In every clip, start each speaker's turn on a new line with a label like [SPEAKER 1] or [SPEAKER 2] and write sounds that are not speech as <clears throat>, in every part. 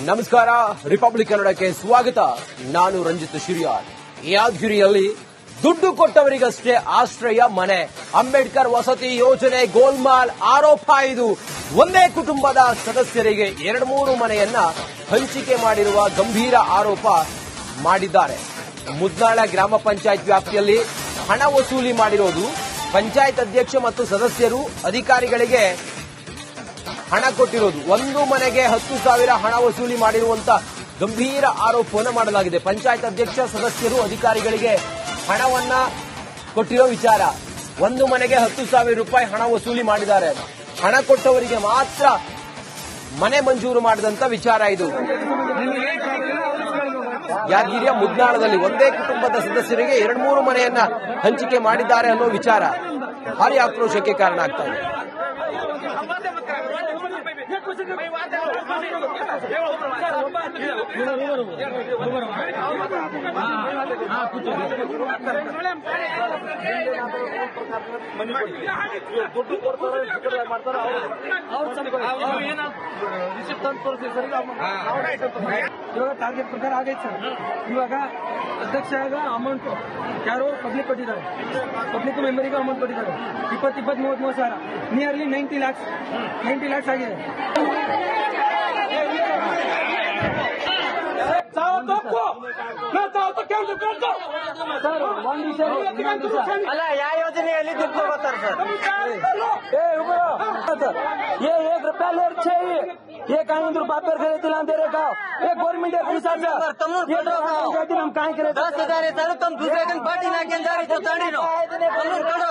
[SPEAKER 1] ನಮಸ್ಕಾರ ರಿಪಬ್ಲಿಕ್ ಕನ್ನಡಕ್ಕೆ ಸ್ವಾಗತ. ನಾನು ರಂಜಿತ್ ಶಿರಿಯಾರ್. ಯಾದಗಿರಿಯಲ್ಲಿ ದುಡ್ಡು ಕೊಟ್ಟವರಿಗಷ್ಟೇ ಆಶ್ರಯ ಮನೆ. ಅಂಬೇಡ್ಕರ್ ವಸತಿ ಯೋಜನೆ ಗೋಲ್ಮಾಲ್ ಆರೋಪ ಇದು. ಒಂದೇ ಕುಟುಂಬದ ಸದಸ್ಯರಿಗೆ ಎರಡು ಮೂರು ಮನೆಯನ್ನ ಹಂಚಿಕೆ ಮಾಡಿರುವ ಗಂಭೀರ ಆರೋಪ ಮಾಡಿದ್ದಾರೆ. ಮುದ್ನಾಳ ಗ್ರಾಮ ಪಂಚಾಯತ್ ವ್ಯಾಪ್ತಿಯಲ್ಲಿ ಹಣ ವಸೂಲಿ ಮಾಡಿರೋದು ಪಂಚಾಯತ್ ಅಧ್ಯಕ್ಷ ಮತ್ತು ಸದಸ್ಯರು ಅಧಿಕಾರಿಗಳಿಗೆ ಹಣ ಕೊಟ್ಟಿರೋದು. ಒಂದು ಮನೆಗೆ ಹತ್ತು ಸಾವಿರ ಹಣ ವಸೂಲಿ ಮಾಡಿರುವಂತ ಗಂಭೀರ ಆರೋಪವನ್ನು ಮಾಡಲಾಗಿದೆ. ಪಂಚಾಯತ್ ಅಧ್ಯಕ್ಷ, ಸದಸ್ಯರು, ಅಧಿಕಾರಿಗಳಿಗೆ ಹಣವನ್ನ ಕೊಟ್ಟಿರೋ ವಿಚಾರ. ಒಂದು ಮನೆಗೆ ಹತ್ತು ಸಾವಿರ ರೂಪಾಯಿ ಹಣ ವಸೂಲಿ ಮಾಡಿದ್ದಾರೆ. ಹಣ ಕೊಟ್ಟವರಿಗೆ ಮಾತ್ರ ಮನೆ ಮಂಜೂರು ಮಾಡಿದಂತ ವಿಚಾರ ಇದು. ಯಾದಗಿರಿಯ ಮುದ್ನಾಳದಲ್ಲಿ ಒಂದೇ ಕುಟುಂಬದ ಸದಸ್ಯರಿಗೆ ಎರಡು ಮೂರು ಮನೆಯನ್ನ ಹಂಚಿಕೆ ಮಾಡಿದ್ದಾರೆ ಅನ್ನೋ ವಿಚಾರ. ಭಾರಿ ಆಕ್ರೋಶಕ್ಕೆ ಕಾರಣ ಆಗ್ತಾ
[SPEAKER 2] ಇವಾಗ ಟಾರ್ಗೆಟ್ ಪ್ರಕಾರ ಆಗೈತೆ ಸರ್ ಇವಾಗ ಅಧ್ಯಕ್ಷ ಅಮೌಂಟ್ ಯಾರೋ ಪಬ್ಲಿಕ್ ಕೊಟ್ಟಿದ್ದಾರೆ ಪಬ್ಲಿಕ್ ಮೆಂಬರಿಗೂ ಅಮೌಂಟ್ ಕೊಟ್ಟಿದ್ದಾರೆ ಇಪ್ಪತ್ತು ಇಪ್ಪತ್ತು ಮೂವತ್ತು ಮೂವತ್ತು ಸಾವಿರ nearly ninety lakhs ninety lakhs ಆಗಿದೆ चाहो तो को न चाहो तो क्यों चुप कर दो
[SPEAKER 3] सर मंडी
[SPEAKER 2] से मंडी से अला या
[SPEAKER 3] योजना अली दुख को बतर सर
[SPEAKER 2] ए उभरो सर ये एक रुपया ले छे ये काई रुपया पर करे तिला दे रखा ये गवर्नमेंट है पुलिस आजा
[SPEAKER 3] सर तुम
[SPEAKER 2] ये तो हम काई करे
[SPEAKER 3] 10000 है सर तुम दूसरे दिन पार्टी ना के जा रही तो
[SPEAKER 4] तड़ी नो तुम कड़ो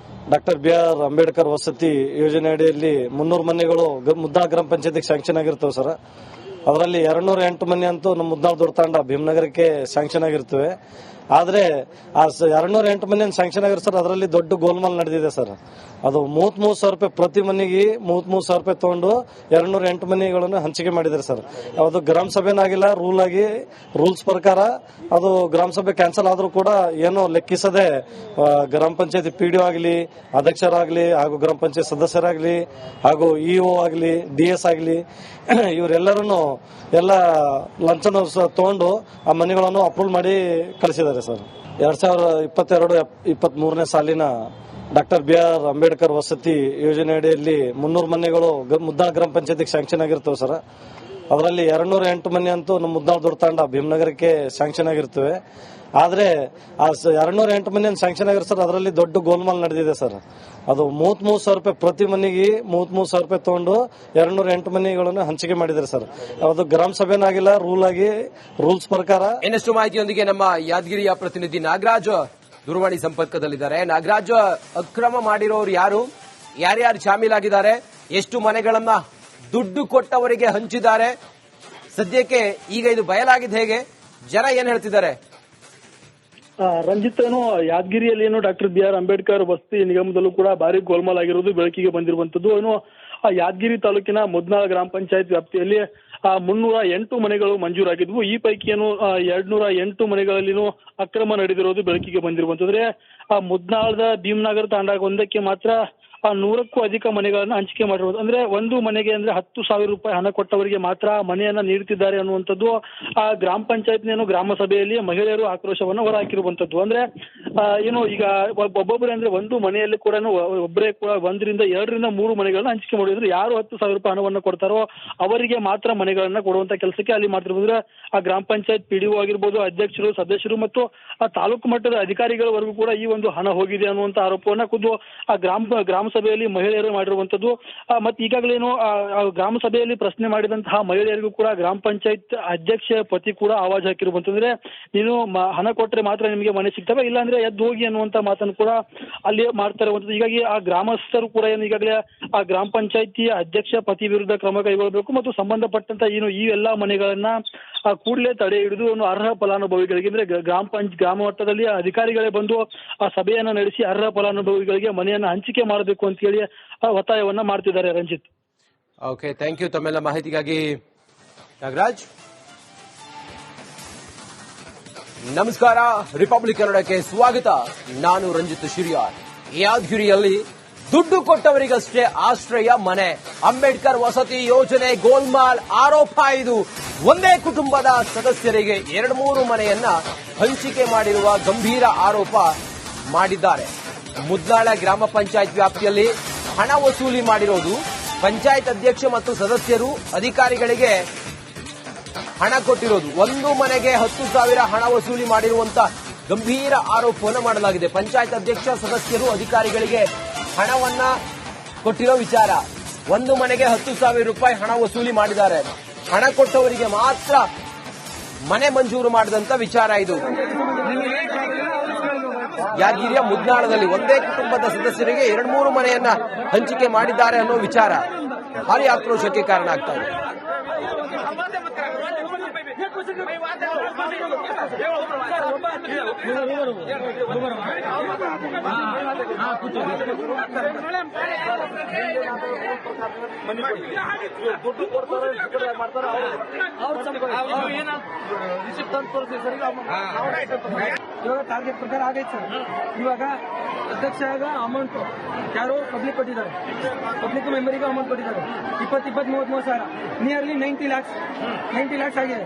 [SPEAKER 4] ಡಾಕ್ಟರ್ ಬಿ ಆರ್ ಅಂಬೇಡ್ಕರ್ ವಸತಿ ಯೋಜನೆ ಅಡಿಯಲ್ಲಿ ಮುನ್ನೂರು ಮನೆಗಳು ಮುದ್ದಾ ಗ್ರಾಮ ಪಂಚಾಯತಿಗೆ ಸ್ಯಾಂಕ್ಷನ್ ಆಗಿರ್ತವೆ ಸರ್. ಅದರಲ್ಲಿ ಎರಡ್ನೂರ ಎಂಟು ಮನೆ ಅಂತೂ ನಮ್ಮ ಮುದ್ದಾಳ್ ದೊಡ್ಡತಾಂಡ ಭೀಮನಗರಕ್ಕೆ ಸ್ಯಾಂಕ್ಷನ್ ಆಗಿರ್ತವೆ. ಆದ್ರೆ ಆ ಎರಡ್ನೂರ ಎಂಟು ಮನೆ ಸ್ಯಾಂಕ್ಷನ್ ಆಗಿರೋ ಸರ್ ಅದರಲ್ಲಿ ದೊಡ್ಡ ಗೋಲ್ಮಾಲ್ ನಡೆದಿದೆ ಸರ್. ಅದು ಮೂವತ್ ಮೂರು ಸಾವಿರ ರೂಪಾಯಿ ಪ್ರತಿ ಮನೆಗೆ ಮೂವತ್ ಮೂರು ಸಾವಿರ ರೂಪಾಯಿ ತಗೊಂಡು ಎರಡ್ನೂರ ಎಂಟು ಮನೆಗಳನ್ನು ಹಂಚಿಕೆ ಮಾಡಿದ್ದಾರೆ ಸರ್. ಅದು ಗ್ರಾಮ ಸಭೆನಾಗಿಲ್ಲ ರೂಲ್ ಆಗಿ ರೂಲ್ಸ್ ಪ್ರಕಾರ ಅದು ಗ್ರಾಮ ಸಭೆ ಕ್ಯಾನ್ಸಲ್ ಆದರೂ ಕೂಡ ಏನೋ ಲೆಕ್ಕಿಸದೆ ಗ್ರಾಮ ಪಂಚಾಯತಿ ಪಿ ಡಿ ಆಗಲಿ, ಅಧ್ಯಕ್ಷರಾಗಲಿ, ಹಾಗೂ ಗ್ರಾಮ ಪಂಚಾಯತ್ ಸದಸ್ಯರಾಗಲಿ, ಹಾಗೂ ಇಒ ಆಗಲಿ ಡಿ ಎಸ್ ಆಗಲಿ <clears throat> ಇವರೆಲ್ಲರೂ ಎಲ್ಲ ಲಂಚನ ತಗೊಂಡು ಆ ಮನೆಗಳನ್ನು ಅಪ್ರೂವ್ ಮಾಡಿ ಕಳಿಸಿದ್ದಾರೆ. ಸರ್. ಎರಡ್ ಸಾವಿರದ ಇಪ್ಪತ್ತೆರಡು ಇಪ್ಪತ್ತ್ ಮೂರನೇ ಸಾಲಿನ ಡಾಕ್ಟರ್ ಬಿ ಆರ್ ಅಂಬೇಡ್ಕರ್ ವಸತಿ ಯೋಜನೆ ಅಡಿಯಲ್ಲಿ ಮುನ್ನೂರು ಮನೆಗಳು ಮುದ್ದಾಳ್ ಗ್ರಾಮ ಪಂಚಾಯತಿಗೆ ಸ್ಯಾಂಕ್ಷನ್ ಆಗಿರ್ತವೆ ಸರ್. ಅದರಲ್ಲಿ ಎರಡ್ನೂರ ಎಂಟು ಮನೆ ಅಂತೂ ನಮ್ಮ ಮುದ್ದಾಳ್ ದುರ್ತಾಂಡ ಭೀಮನಗರಕ್ಕೆ ಸ್ಯಾಂಕ್ಷನ್ ಆಗಿರ್ತವೆ. ಆದ್ರೆ ಆ ಎರಡ್ನೂರ ಎಂಟು ಮನೆ ಸ್ಯಾಂಕ್ಷನ್ ಆಗಿರೋ ಸರ್ ಅದರಲ್ಲಿ ದೊಡ್ಡ ಗೋಲ್ಮಾಲ್ ನಡೆದಿದೆ ಸರ್. ಅದು ಮೂವತ್ ಮೂರು ಸಾವಿರ ರೂಪಾಯಿ ಪ್ರತಿ ಮನೆಗೆ ಮೂವತ್ ಮೂರು ಸಾವಿರ ರೂಪಾಯಿ ತಗೊಂಡು ಎರಡ್ನೂರ ಎಂಟು ಮನೆಗಳನ್ನು ಹಂಚಿಕೆ ಮಾಡಿದ್ದಾರೆ ಸರ್. ಅದು ಗ್ರಾಮ ಸಭೆನಾಗಿಲ್ಲ ರೂಲ್ ಆಗಿ ರೂಲ್ಸ್ ಪ್ರಕಾರ.
[SPEAKER 1] ಇನ್ನಷ್ಟು ಮಾಹಿತಿಯೊಂದಿಗೆ ನಮ್ಮ ಯಾದಗಿರಿಯ ಪ್ರತಿನಿಧಿ ನಾಗರಾಜ್ ದೂರವಾಣಿ ಸಂಪರ್ಕದಲ್ಲಿದ್ದಾರೆ. ನಾಗರಾಜ್, ಅಕ್ರಮ ಮಾಡಿರೋರು ಯಾರು? ಯಾರ್ಯಾರು ಶಾಮೀಲಾಗಿದ್ದಾರೆ ಎಷ್ಟು ಮನೆಗಳನ್ನ ದುಡ್ಡು ಕೊಟ್ಟವರಿಗೆ ಹಂಚಿದ್ದಾರೆ. ಸದ್ಯಕ್ಕೆ ಈಗ ಇದು ಬಯಲಾಗಿದೆ ಹೇಗೆ? ಜನ ಏನ್ ಹೇಳ್ತಿದ್ದಾರೆ?
[SPEAKER 5] ಆ, ರಂಜಿತ್ ಏನು ಯಾದಗಿರಿಯಲ್ಲಿ ಏನು ಡಾಕ್ಟರ್ ಬಿ ಆರ್ ಅಂಬೇಡ್ಕರ್ ವಸತಿ ನಿಗಮದಲ್ಲೂ ಕೂಡ ಭಾರಿ ಗೋಲ್ಮಾಲ್ ಆಗಿರೋದು ಬೆಳಕಿಗೆ ಬಂದಿರುವಂತದ್ದು. ಏನು ಯಾದಗಿರಿ ತಾಲೂಕಿನ ಮುದ್ನಾಳ ಗ್ರಾಮ ಪಂಚಾಯತ್ ವ್ಯಾಪ್ತಿಯಲ್ಲಿ ಮುನ್ನೂರ ಎಂಟು ಮನೆಗಳು ಮಂಜೂರಾಗಿದ್ವು. ಈ ಪೈಕಿ ಏನು ಎರಡ್ನೂರ ಎಂಟು ಮನೆಗಳಲ್ಲಿನೂ ಅಕ್ರಮ ನಡೆದಿರೋದು ಬೆಳಕಿಗೆ ಬಂದಿರುವಂತಂದ್ರೆ ಆ ಮುದ್ನಾಳದ ಭೀಮನಗರ ತಾಂಡಾಗ ಒಂದಕ್ಕೆ ಮಾತ್ರ ಆ ನೂರಕ್ಕೂ ಅಧಿಕ ಮನೆಗಳನ್ನು ಹಂಚಿಕೆ ಮಾಡಿರೋದು. ಅಂದ್ರೆ ಒಂದು ಮನೆಗೆ ಅಂದ್ರೆ ಹತ್ತು ಸಾವಿರ ರೂಪಾಯಿ ಹಣ ಕೊಟ್ಟವರಿಗೆ ಮಾತ್ರ ಮನೆಯನ್ನ ನೀಡುತ್ತಿದ್ದಾರೆ ಅನ್ನುವಂಥದ್ದು ಆ ಗ್ರಾಮ ಪಂಚಾಯತ್ ಏನು ಗ್ರಾಮ ಸಭೆಯಲ್ಲಿ ಮಹಿಳೆಯರು ಆಕ್ರೋಶವನ್ನ ಹೊರಹಾಕಿರುವಂತದ್ದು ಅಂದ್ರೆ ಏನು ಈಗ ಒಬ್ಬ- ಒಬ್ಬೊಬ್ಬರೇ ಅಂದ್ರೆ ಒಂದು ಮನೆಯಲ್ಲಿ ಕೂಡ ಒಬ್ಬರೇ ಕೂಡ ಒಂದರಿಂದ ಎರಡರಿಂದ ಮೂರು ಮನೆಗಳನ್ನ ಹಂಚಿಕೆ ಮಾಡಿದ್ರು ಯಾರು ಹತ್ತು ಸಾವಿರ ರೂಪಾಯಿ ಹಣವನ್ನ ಕೊಡ್ತಾರೋ ಅವರಿಗೆ ಮಾತ್ರ ಮನೆಗಳನ್ನ ಕೊಡುವಂತ ಕೆಲಸಕ್ಕೆ ಅಲ್ಲಿ ಮಾಡ್ತಿರ್ಬೋದು. ಆ ಗ್ರಾಮ ಪಂಚಾಯತ್ ಪಿಡಿಒ ಆಗಿರ್ಬೋದು, ಅಧ್ಯಕ್ಷರು, ಸದಸ್ಯರು ಮತ್ತು ಆ ತಾಲೂಕು ಮಟ್ಟದ ಅಧಿಕಾರಿಗಳವರೆಗೂ ಕೂಡ ಈ ಒಂದು ಹಣ ಹೋಗಿದೆ ಅನ್ನುವಂತ ಆರೋಪವನ್ನ ಖುದ್ದು ಆ ಗ್ರಾಮ ಗ್ರಾಮ ಸಭೆಯಲ್ಲಿ ಮಹಿಳೆಯರು ಮಾಡಿರುವಂತದ್ದು ಮತ್ತೆ ಈಗಾಗಲೇನು ಗ್ರಾಮ ಸಭೆಯಲ್ಲಿ ಪ್ರಶ್ನೆ ಮಾಡಿದಂತಹ ಮಹಿಳೆಯರಿಗೂ ಕೂಡ ಗ್ರಾಮ ಪಂಚಾಯತ್ ಅಧ್ಯಕ್ಷ ಪತಿ ಕೂಡ ಆವಾಜ್ ಹಾಕಿರುವಂತಂದ್ರೆ ನೀನು ಹಣ ಕೊಟ್ರೆ ಮಾತ್ರ ನಿಮಗೆ ಮನೆ ಸಿಗ್ತವೆ, ಇಲ್ಲಾಂದ್ರೆ ಎದ್ದು ಹೋಗಿ ಅನ್ನುವಂತ ಮಾತನ್ನು ಕೂಡ ಅಲ್ಲಿ ಮಾಡ್ತಾ ಇರುವಂತದ್ದು. ಹೀಗಾಗಿ ಆ ಗ್ರಾಮಸ್ಥರು ಕೂಡ ಏನು ಈಗಾಗಲೇ, ಆ ಗ್ರಾಮ ಪಂಚಾಯತಿ ಅಧ್ಯಕ್ಷ ಪತಿ ವಿರುದ್ಧ ಕ್ರಮ ಕೈಗೊಳ್ಳಬೇಕು ಮತ್ತು ಸಂಬಂಧಪಟ್ಟಂತ ಏನು ಈ ಎಲ್ಲಾ ಮನೆಗಳನ್ನ ಕೂಡಲೇ ತಡೆ ಹಿಡಿದು ಅರ್ಹ ಫಲಾನುಭವಿಗಳಿಗೆ, ಅಂದ್ರೆ ಗ್ರಾಮ ಪಂಚ, ಗ್ರಾಮ ಮಟ್ಟದಲ್ಲಿ ಅಧಿಕಾರಿಗಳೇ ಬಂದು ಆ ಸಭೆಯನ್ನ ನಡೆಸಿ ಅರ್ಹ ಫಲಾನುಭವಿಗಳಿಗೆ ಮನೆಯನ್ನ ಹಂಚಿಕೆ ಮಾಡಬೇಕು ಅಂತ ಹೇಳಿ ಆ ಒತ್ತಾಯವನ್ನ ಮಾಡ್ತಿದ್ದಾರೆ ರಂಜಿತ್.
[SPEAKER 1] ಓಕೆ ಥ್ಯಾಂಕ್ ಯು ತಮ್ಮೆಲ್ಲ ಮಾಹಿತಿಗಾಗಿ. ನಾಗರಾಜ್? ನಮಸ್ಕಾರ ರಿಪಬ್ಲಿಕ್ ಕನ್ನಡಕ್ಕೆ ಸ್ವಾಗತ. ನಾನು ರಂಜಿತ್ ಶಿರಿಯಾರ್. ಯಾದಗಿರಿಯಲ್ಲಿ ದುಡ್ಡು ಕೊಟ್ಟವರಿಗಷ್ಟೇ ಆಶ್ರಯ ಮನೆ. ಅಂಬೇಡ್ಕರ್ ವಸತಿ ಯೋಜನೆ ಗೋಲ್ಮಾಲ್ ಆರೋಪ ಇದು. ಒಂದೇ ಕುಟುಂಬದ ಸದಸ್ಯರಿಗೆ ಎರಡು ಮೂರು ಮನೆಯನ್ನ ಹಂಚಿಕೆ ಮಾಡಿರುವ ಗಂಭೀರ ಆರೋಪ ಮಾಡಿದ್ದಾರೆ. ಮುದ್ನಾಳ ಗ್ರಾಮ ಪಂಚಾಯತ್ ವ್ಯಾಪ್ತಿಯಲ್ಲಿ ಹಣ ವಸೂಲಿ ಮಾಡಿರೋದು ಪಂಚಾಯತ್ ಅಧ್ಯಕ್ಷ ಮತ್ತು ಸದಸ್ಯರು ಅಧಿಕಾರಿಗಳಿಗೆ ಹಣ ಕೊಟ್ಟಿರೋದು. ಒಂದು ಮನೆಗೆ ಹತ್ತು ಸಾವಿರ ಹಣ ವಸೂಲಿ ಮಾಡಿರುವಂತ ಗಂಭೀರ ಆರೋಪವನ್ನು ಮಾಡಲಾಗಿದೆ. ಪಂಚಾಯತ್ ಅಧ್ಯಕ್ಷ, ಸದಸ್ಯರು, ಅಧಿಕಾರಿಗಳಿಗೆ ಹಣವನ್ನ ಕೊಟ್ಟಿರೋ ವಿಚಾರ. ಒಂದು ಮನೆಗೆ ಹತ್ತು ಸಾವಿರ ರೂಪಾಯಿ ಹಣ ವಸೂಲಿ ಮಾಡಿದ್ದಾರೆ. ಹಣ ಕೊಟ್ಟವರಿಗೆ ಮಾತ್ರ ಮನೆ ಮಂಜೂರು ಮಾಡಿದಂತ ವಿಚಾರ ಇದು. ಯಾದಗಿರಿಯ ಮುದ್ನಾಳದಲ್ಲಿ ಒಂದೇ ಕುಟುಂಬದ ಸದಸ್ಯರಿಗೆ ಎರಡು ಮೂರು ಮನೆಯನ್ನ ಹಂಚಿಕೆ ಮಾಡಿದ್ದಾರೆ ಅನ್ನೋ ವಿಚಾರ ಭಾರಿ ಆಕ್ರೋಶಕ್ಕೆ ಕಾರಣ ಆಗ್ತಾ ಇದೆ.
[SPEAKER 2] ಇವಾಗ ಟಾರ್ಗೆಟ್ ಪ್ರಕಾರ ಆಗೈತೆ ಸರ್. ಇವಾಗ ಅಧ್ಯಕ್ಷ ಅಮೌಂಟ್ ಯಾರೋ ಪಬ್ಲಿಕ್ ಕೊಟ್ಟಿದ್ದಾರೆ. ಪಬ್ಲಿಕ್ ಮೆಂಬರಿಗೆ ಅಮೌಂಟ್ ಕೊಟ್ಟಿದ್ದಾರೆ. ಇಪ್ಪತ್ತು ಇಪ್ಪತ್ತು ಮೂವತ್ತ್ ಮೂವತ್ತು ಸಾವಿರ. Nearly ninety lakhs ninety lakhs ಆಗಿದೆ.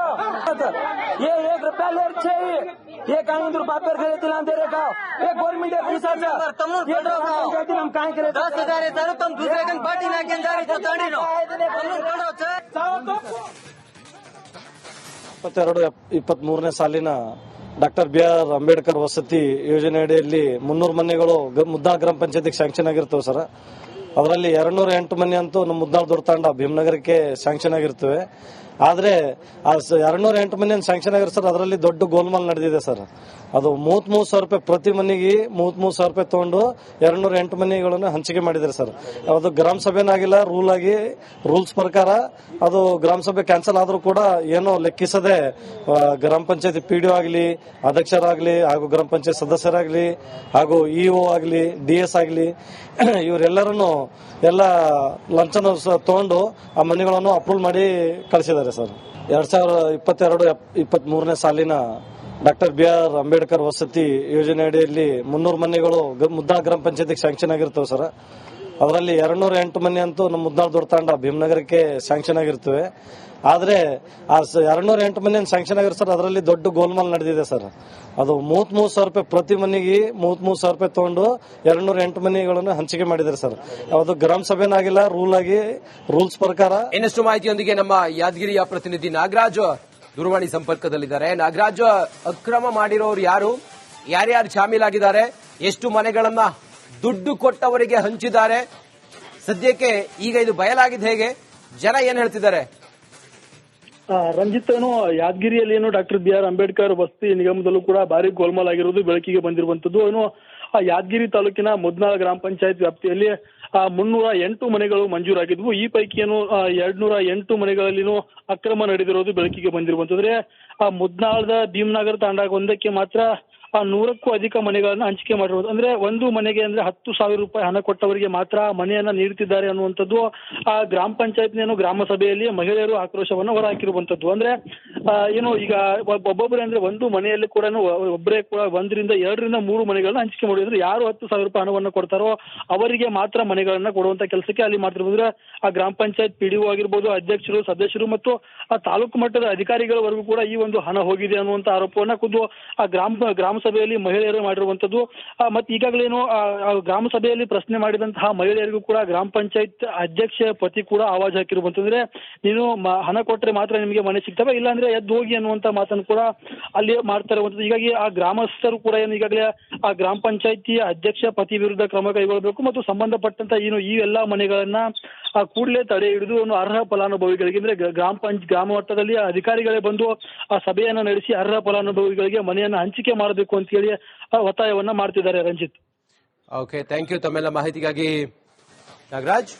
[SPEAKER 2] ये एक रुपया लेट चाहिए ये कानून रुपया पर खरीद दिला दे रखा ये गवर्नमेंट है पैसा
[SPEAKER 3] सर, तुम लोग
[SPEAKER 2] ये तो
[SPEAKER 3] छोड़ो खाओ।
[SPEAKER 2] कहती हम काहे करे
[SPEAKER 3] दस हजार इतना तुम दूसरे दिन पार्टी ना के जा रही तो ताड़ी नो तुम लोग छोड़ो सर
[SPEAKER 4] ಇಪ್ಪತ್ತೆರಡು ಇಪ್ಪತ್ತ್ ಮೂರನೇ ಸಾಲಿನ ಡಾಕ್ಟರ್ ಬಿ ಆರ್ ಅಂಬೇಡ್ಕರ್ ವಸತಿ ಯೋಜನೆ ಅಡಿಯಲ್ಲಿ ಮುನ್ನೂರು ಮನೆಗಳು ಗ- ಮುದ್ದಾಳ್ ಗ್ರಾಮ ಪಂಚಾಯತಿಗೆ ಸ್ಯಾಂಕ್ಷನ್ ಆಗಿರ್ತವೆ ಸರ್ ಅದರಲ್ಲಿ ಎರಡ್ನೂರ ಎಂಟು ಮನೆ ಅಂತೂ ನಮ್ಮ ಮುದ್ದಾಳ್ ದೊಡ್ತಾಂಡ ಭೀಮನಗರಕ್ಕೆ ಸ್ಯಾಂಕ್ಷನ್ ಆಗಿರ್ತವೆ ಆದ್ರೆ ಎರಡ್ನೂರ ಎಂಟು ಮನೆ ಸ್ಯಾಂಕ್ಷನ್ ಆಗಿರೋ ಸರ್ ಅದರಲ್ಲಿ ದೊಡ್ಡ ಗೋಲ್ಮಾಲ್ ನಡೆದಿದೆ ಸರ್. ಅದು ಮೂವತ್ ಮೂರು ಸಾವಿರ ರೂಪಾಯಿ ಪ್ರತಿ ಮನೆಗೆ ಮೂವತ್ ಮೂರು ಸಾವಿರ ರೂಪಾಯಿ ತಗೊಂಡು ಎರಡ್ನೂರ ಎಂಟು ಮನೆಗಳನ್ನು ಹಂಚಿಕೆ ಮಾಡಿದ್ದಾರೆ ಸರ್. ಅದು ಗ್ರಾಮ ಸಭೆನಾಗಿಲ್ಲ ರೂಲ್ ಆಗಿ ರೂಲ್ಸ್ ಪ್ರಕಾರ ಅದು ಗ್ರಾಮ ಸಭೆ ಕ್ಯಾನ್ಸಲ್ ಆದರೂ ಕೂಡ ಏನೋ ಲೆಕ್ಕಿಸದೆ ಗ್ರಾಮ ಪಂಚಾಯತಿ ಪಿ ಡಿ ಆಗಲಿ, ಅಧ್ಯಕ್ಷರಾಗಲಿ, ಹಾಗೂ ಗ್ರಾಮ ಪಂಚಾಯತ್ ಸದಸ್ಯರಾಗಲಿ, ಹಾಗೂ ಇಒ ಆಗಲಿ ಡಿ ಎಸ್ ಆಗಲಿ, ಇವರೆಲ್ಲರನ್ನು ಎಲ್ಲ ಲಂಚನ ತಗೊಂಡು ಆ ಮನೆಗಳನ್ನು ಅಪ್ರೂವ್ ಮಾಡಿ ಕಳಿಸಿದ್ದಾರೆ. ಸರ್. ಎರಡ್ ಸಾವಿರದ ಇಪ್ಪತ್ತೆರಡು ಇಪ್ಪತ್ತ್ ಮೂರನೇ ಸಾಲಿನ ಡಾಕ್ಟರ್ ಬಿ ಆರ್ ಅಂಬೇಡ್ಕರ್ ವಸತಿ ಯೋಜನೆ ಅಡಿಯಲ್ಲಿ ಮುನ್ನೂರು ಮನೆಗಳು ಮುದ್ದಾ ಗ್ರಾಮ ಪಂಚಾಯತಿಗೆ ಸ್ಯಾಂಕ್ಷನ್ ಆಗಿರ್ತವೆ ಸರ್. ಅದರಲ್ಲಿ ಎರಡ್ನೂರ ಎಂಟು ಮನೆ ಅಂತೂ ನಮ್ಮ ಮುದ್ನಾಳ್ ದೊಡ್ಡ ತಾಂಡ ಭೀಮನಗರಕ್ಕೆ ಸ್ಯಾಂಕ್ಷನ್ ಆಗಿರ್ತವೆ. ಆದ್ರೆ ಆ ಎರಡ್ನೂರ ಎಂಟು ಮನೆ ಸ್ಯಾಂಕ್ಷನ್ ಆಗಿರೋ ಸರ್ ಅದರಲ್ಲಿ ದೊಡ್ಡ ಗೋಲ್ಮಾಲ್ ನಡೆದಿದೆ ಸರ್. ಅದು ಮೂವತ್ ಮೂರು ಸಾವಿರ ರೂಪಾಯಿ ಪ್ರತಿ ಮನೆಗೆ ಮೂವತ್ ಮೂರು ಸಾವಿರ ರೂಪಾಯಿ ತಗೊಂಡು ಎರಡ್ನೂರ ಎಂಟು ಮನೆಗಳನ್ನು ಹಂಚಿಕೆ ಮಾಡಿದ್ದಾರೆ ಸರ್. ಅದು ಗ್ರಾಮ ಸಭೆನಾಗಿಲ್ಲ ರೂಲ್ ಆಗಿ ರೂಲ್ಸ್ ಪ್ರಕಾರ.
[SPEAKER 1] ಇನ್ನಷ್ಟು ಮಾಹಿತಿಯೊಂದಿಗೆ ನಮ್ಮ ಯಾದಗಿರಿಯ ಪ್ರತಿನಿಧಿ ನಾಗರಾಜ್ ದೂರವಾಣಿ ಸಂಪರ್ಕದಲ್ಲಿದ್ದಾರೆ. ನಾಗರಾಜ್, ಅಕ್ರಮ ಮಾಡಿರೋರು ಯಾರು? ಯಾರ್ಯಾರು ಶಾಮೀಲಾಗಿದ್ದಾರೆ ಎಷ್ಟು ಮನೆಗಳನ್ನ ದುಡ್ಡು ಕೊಟ್ಟವರಿಗೆ ಹಂಚಿದ್ದಾರೆ. ಸದ್ಯಕ್ಕೆ ಈಗ ಇದು ಬಯಲಾಗಿದೆ ಹೇಗೆ? ಜನ ಏನ್ ಹೇಳ್ತಿದ್ದಾರೆ?
[SPEAKER 5] ರಂಜಿತ್ ಏನು ಯಾದಗಿರಿಯಲ್ಲಿ ಏನು ಡಾಕ್ಟರ್ ಬಿ ಆರ್ ಅಂಬೇಡ್ಕರ್ ವಸತಿ ನಿಗಮದಲ್ಲೂ ಕೂಡ ಭಾರಿ ಗೋಲ್ಮಾಲ್ ಆಗಿರೋದು ಬೆಳಕಿಗೆ ಬಂದಿರುವಂತದ್ದು. ಏನು ಆ ಯಾದಗಿರಿ ತಾಲೂಕಿನ ಮುದ್ನಾಳ ಗ್ರಾಮ ಪಂಚಾಯತ್ ವ್ಯಾಪ್ತಿಯಲ್ಲಿ, ಆ, ಮುನ್ನೂರ ಎಂಟು ಮನೆಗಳು ಮಂಜೂರಾಗಿದ್ವು. ಈ ಪೈಕಿ ಏನು ಎರಡ್ನೂರ ಎಂಟು ಮನೆಗಳಲ್ಲಿನೂ ಅಕ್ರಮ ನಡೆದಿರೋದು ಬೆಳಕಿಗೆ ಬಂದಿರುವಂತಂದ್ರೆ ಆ ಮುದ್ನಾಳದ ಭೀಮನಗರ ತಾಂಡಾಗ ಒಂದಕ್ಕೆ ಮಾತ್ರ ಆ ನೂರಕ್ಕೂ ಅಧಿಕ ಮನೆಗಳನ್ನು ಹಂಚಿಕೆ ಮಾಡಿರೋದು. ಅಂದ್ರೆ ಒಂದು ಮನೆಗೆ ಅಂದ್ರೆ ಹತ್ತು ಸಾವಿರ ರೂಪಾಯಿ ಹಣ ಕೊಟ್ಟವರಿಗೆ ಮಾತ್ರ ಮನೆಯನ್ನ ನೀಡುತ್ತಿದ್ದಾರೆ ಅನ್ನುವಂಥದ್ದು ಆ ಗ್ರಾಮ ಪಂಚಾಯತ್ ಏನು ಗ್ರಾಮ ಸಭೆಯಲ್ಲಿ ಮಹಿಳೆಯರು ಆಕ್ರೋಶವನ್ನು ಹೊರಹಾಕಿರುವಂತದ್ದು ಅಂದ್ರೆ ಏನು ಈಗ ಒಬ್ಬ- ಒಬ್ಬೊಬ್ಬರೇ ಅಂದ್ರೆ ಒಂದು ಮನೆಯಲ್ಲಿ ಕೂಡ ಒಬ್ಬರೇ ಕೂಡ ಒಂದರಿಂದ ಎರಡರಿಂದ ಮೂರು ಮನೆಗಳನ್ನ ಹಂಚಿಕೆ ಮಾಡಿದ್ರೆ ಯಾರು ಹತ್ತು ಸಾವಿರ ರೂಪಾಯಿ ಹಣವನ್ನು ಕೊಡ್ತಾರೋ ಅವರಿಗೆ ಮಾತ್ರ ಮನೆಗಳನ್ನ ಕೊಡುವಂತ ಕೆಲಸಕ್ಕೆ ಅಲ್ಲಿ ಮಾಡ್ತಿರ್ಬೋದು. ಅಂದ್ರೆ ಆ ಗ್ರಾಮ ಪಂಚಾಯತ್ ಪಿಡಿಒ ಆಗಿರ್ಬೋದು, ಅಧ್ಯಕ್ಷರು, ಸದಸ್ಯರು ಮತ್ತು ಆ ತಾಲೂಕು ಮಟ್ಟದ ಅಧಿಕಾರಿಗಳವರೆಗೂ ಕೂಡ ಈ ಒಂದು ಹಣ ಹೋಗಿದೆ ಅನ್ನುವಂತ ಆರೋಪವನ್ನ ಖುದ್ದು ಆ ಗ್ರಾಮ ಗ್ರಾಮ ಸಭೆಯಲ್ಲಿ ಮಹಿಳೆಯರು ಮಾಡಿರುವಂತದ್ದು. ಮತ್ತೆ ಈಗಾಗಲೇನು ಗ್ರಾಮ ಸಭೆಯಲ್ಲಿ ಪ್ರಶ್ನೆ ಮಾಡಿದಂತಹ ಮಹಿಳೆಯರಿಗೂ ಕೂಡ ಗ್ರಾಮ ಪಂಚಾಯತ್ ಅಧ್ಯಕ್ಷ ಪತಿ ಕೂಡ ಆವಾಜ್ ಹಾಕಿರುವಂತಂದ್ರೆ, ನೀನು ಹಣ ಕೊಟ್ಟರೆ ಮಾತ್ರ ನಿಮಗೆ ಮನೆ ಸಿಗ್ತವೆ, ಇಲ್ಲಾಂದ್ರೆ ಎದ್ದು ಹೋಗಿ ಅನ್ನುವಂತ ಮಾತನ್ನು ಕೂಡ ಅಲ್ಲಿ ಮಾಡ್ತಾ ಇರುವಂತದ್ದು. ಹೀಗಾಗಿ ಆ ಗ್ರಾಮಸ್ಥರು ಕೂಡ ಏನು ಈಗಾಗಲೇ, ಆ ಗ್ರಾಮ ಪಂಚಾಯತಿ ಅಧ್ಯಕ್ಷ ಪತಿ ವಿರುದ್ಧ ಕ್ರಮ ಕೈಗೊಳ್ಳಬೇಕು ಮತ್ತು ಸಂಬಂಧಪಟ್ಟಂತ ಏನು ಈ ಎಲ್ಲಾ ಮನೆಗಳನ್ನ ಕೂಡಲೇ ತಡೆ ಹಿಡಿದು ಅರ್ಹ ಫಲಾನುಭವಿಗಳಿಗೆ, ಅಂದ್ರೆ ಗ್ರಾಮ ಪಂಚ, ಗ್ರಾಮ ಮಟ್ಟದಲ್ಲಿ ಅಧಿಕಾರಿಗಳೇ ಬಂದು ಆ ಸಭೆಯನ್ನ ನಡೆಸಿ ಅರ್ಹ ಫಲಾನುಭವಿಗಳಿಗೆ ಮನೆಯನ್ನ ಹಂಚಿಕೆ ಮಾಡಬೇಕು ಅಂತ ಹೇಳಿ ಒತ್ತಾಯವನ್ನ ಮಾಡ್ತಿದ್ದಾರೆ ರಂಜಿತ್.
[SPEAKER 1] ಓಕೆ ಥ್ಯಾಂಕ್ ಯು ತಮ್ಮೆಲ್ಲ ಮಾಹಿತಿಗಾಗಿ. ನಾಗರಾಜ್?